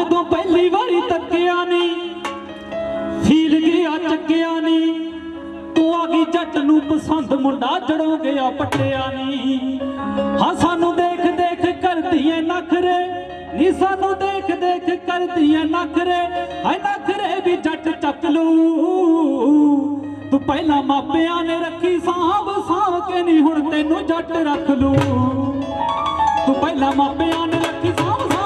ਜਦੋਂ ਪਹਿਲੀ ਵਾਰੀ ਤੱਕਿਆ ਨਹੀਂ ਫੀਲ ਗਿਆ ਚੱਕਿਆ ਨਹੀਂ ਤੂੰ ਆ ਗਈ ਜੱਟ ਨੂੰ ਪਸੰਦ, ਮੁੰਡਾ ਜੜੋਂ ਗਿਆ, ਪਟਿਆ ਨਹੀਂ ਹਾਂ, ਸਾਨੂੰ ਦੇਖ ਦੇਖ ਕਰਦੀ ਐ ਨਖਰੇ, ਨੀ, ਸਾਨੂੰ ਦੇਖ ਦੇਖ ਕਰਦੀ ਐ ਨਖਰੇ, ਹਾਏ, ਨਖਰੇ ਵੀ ਜੱਟ ਚੱਕ ਲੂ। ਤੂੰ ਪਹਿਲਾਂ ਮਾਪਿਆਂ ਨੇ ਰੱਖੀ, ਸਾਂਭ ਸਾਂਭ ਕੇ ਨਹੀਂ ਹੁਣ ਤੈਨੂੰ ਜੱਟ ਰੱਖ ਲੂ। ਤੂੰ ਪਹਿਲਾਂ ਮਾਪਿਆਂ ਨੇ ਰੱਖੀ, ਸਾਂਭ ਸਾਂਭ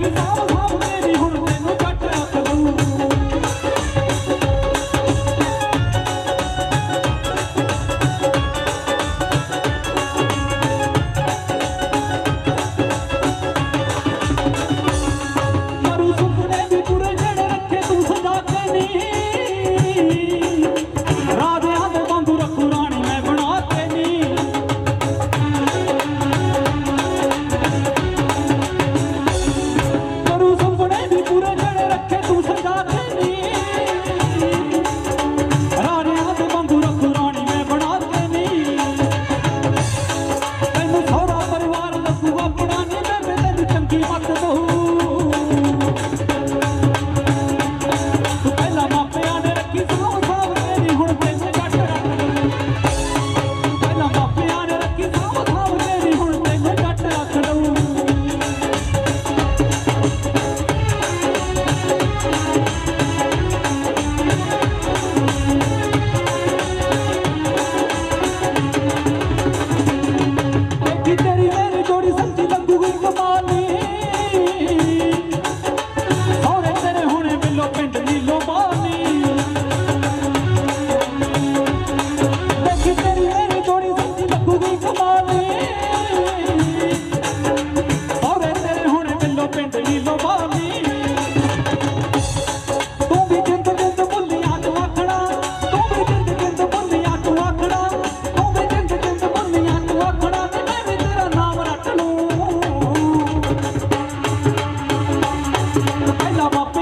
you know Come on. বাবা